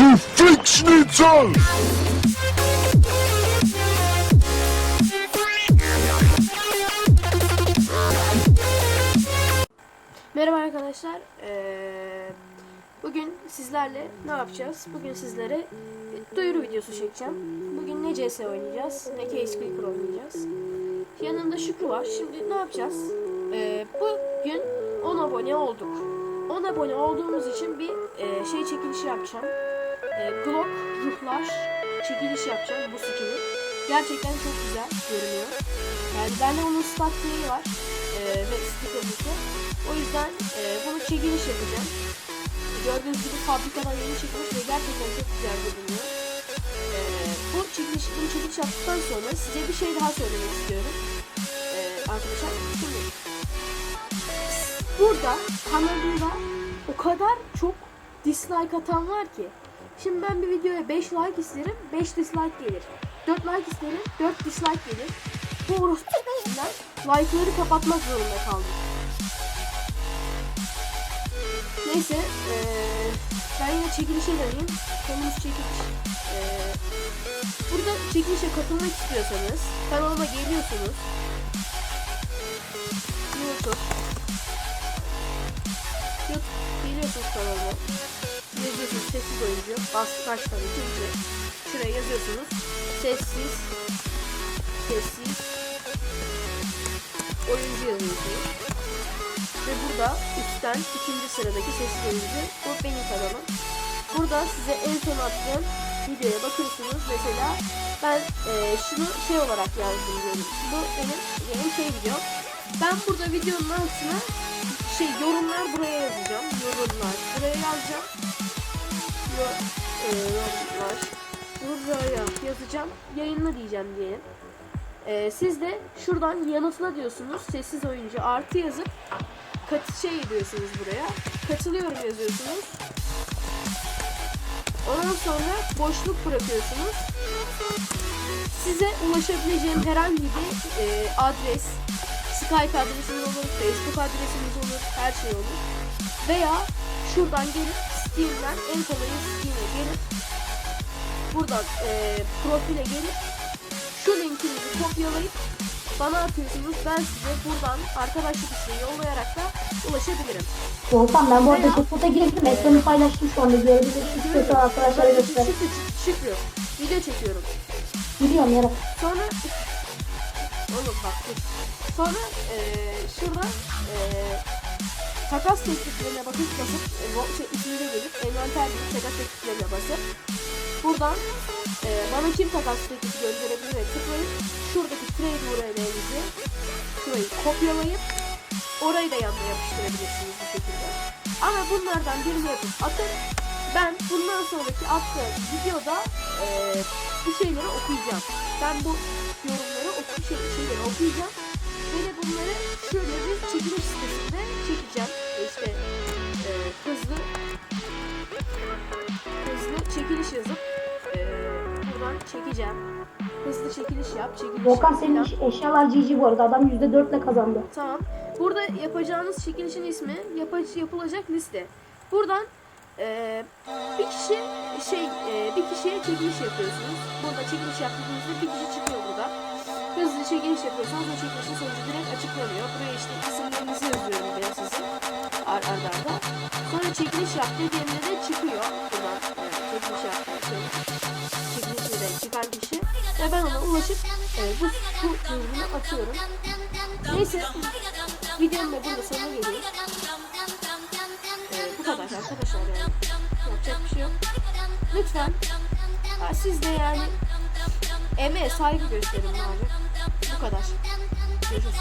Du Fickschnitzel! Merhaba arkadaşlar. Ee, bugün sizlerle ne yapacağız? Bugün sizlere duyuru videosu çekeceğim. Bugün ne CS oynayacağız, ne Case Clicker oynayacağız. Yanımda Şükrü var. Şimdi ne yapacağız? Ee, bugün 10 abone olduk. 10 abone olduğumuz için bir e, şey çekilişi yapacağım. E, Glock ruhlar çekiliş yapacağım bu skini. Gerçekten çok güzel görünüyor. Yani bende onun stat var e, ve stikerisi. O yüzden e, bunu çekiliş yapacağım. Gördüğünüz gibi fabrikadan yeni çıkmış ve gerçekten çok güzel görünüyor. E, bu çekiliş, bunu çekiliş yaptıktan sonra size bir şey daha söylemek istiyorum. E, arkadaşlar şimdi burada kanalımda o kadar çok dislike atan var ki. Şimdi ben bir videoya 5 like isterim, 5 dislike gelir. 4 like isterim, 4 dislike gelir. Bu orospular like'ları kapatmak zorunda kaldım. Neyse, eee ben yine çekilişe döneyim. Konumuz çekiliş. Eee, burada çekilişe katılmak istiyorsanız kanalıma geliyorsunuz. YouTube. YouTube geliyorsunuz kanalıma. Sessiz oyuncu. Bas kaç tane ikinci. Şuraya yazıyorsunuz. Sessiz. Sessiz. Oyuncu yazıyorsunuz. Ve burada üstten ikinci sıradaki sessiz oyuncu. Bu benim kanalım. Burada size en son attığım videoya bakıyorsunuz. Mesela ben e, şunu şey olarak yazdım diyorum. Bu benim en şey video. Ben burada videonun altına şey yorumlar buraya yazacağım. Yorumlar buraya yazacağım. E, buraya yazacağım. Yayınla diyeceğim diyelim. E, siz de şuradan yanıtla diyorsunuz. Sessiz oyuncu artı yazıp kat şey diyorsunuz buraya. Katılıyorum yazıyorsunuz. Ondan sonra boşluk bırakıyorsunuz. Size ulaşabileceğim herhangi bir e, adres, Skype adresiniz olur, Facebook adresiniz olur, her şey olur. Veya şuradan gelip Steam'den en kolayı Steam'e gelip buradan e, profile gelip şu linkinizi kopyalayıp bana atıyorsunuz. Ben size buradan arkadaşlık isteği yollayarak da ulaşabilirim. Volkan ben bu arada Discord'a girebilirim. Ekranı paylaştım şu anda görebilirsiniz. İstiyorsan arkadaşlara göster. Şükrü, Şükrü, video çekiyorum. Biliyorum yara. Sonra oğlum bak dur. Sonra eee şurada eee takas tekliflerine bakıp basıp e, şey, üstünüze gelip envanter gibi takas tekliflerine basıp buradan eee bana kim takas teklifi gönderebilir ve tıklayıp şuradaki trade URL'nizi şurayı kopyalayıp orayı da yanına yapıştırabilirsiniz bu şekilde. Ama bunlardan birini yapıp atın. Ben bundan sonraki attığım videoda eee bu şeyleri okuyacağım. Ben bu yorumları oku şey, şeyleri okuyacağım. Ve de bunları şöyle bir çekiliş sitesinde çekeceğim. Çekeceğim. Hızlı çekiliş yap, çekiliş Volkan yap senin eşyalar GG bu arada. Adam %4'le kazandı. Tamam. Burada yapacağınız çekilişin ismi yapa- yapılacak liste. Buradan eee, bir kişi şey eee, bir kişiye çekiliş yapıyorsunuz. Burada çekiliş yaptığınızda bir kişi çıkıyor burada. Hızlı çekiliş yapıyorsunuz. O çekilişin sonucu direkt açıklanıyor. Buraya işte isimlerinizi yazıyorum ben sizin ar arda arda. Sonra çekiliş yap dediğimde de çıkıyor. Buradan eee, çekiliş yaptığı ulaşıp eee, bu, bu duyurunu atıyorum. Neyse videonun da burada sonuna geliyor. Ee, bu kadar arkadaşlar yani. Yapacak bir şey yok. Lütfen ha, siz de yani emeğe saygı gösterin abi. Bu kadar. Görüşürüz.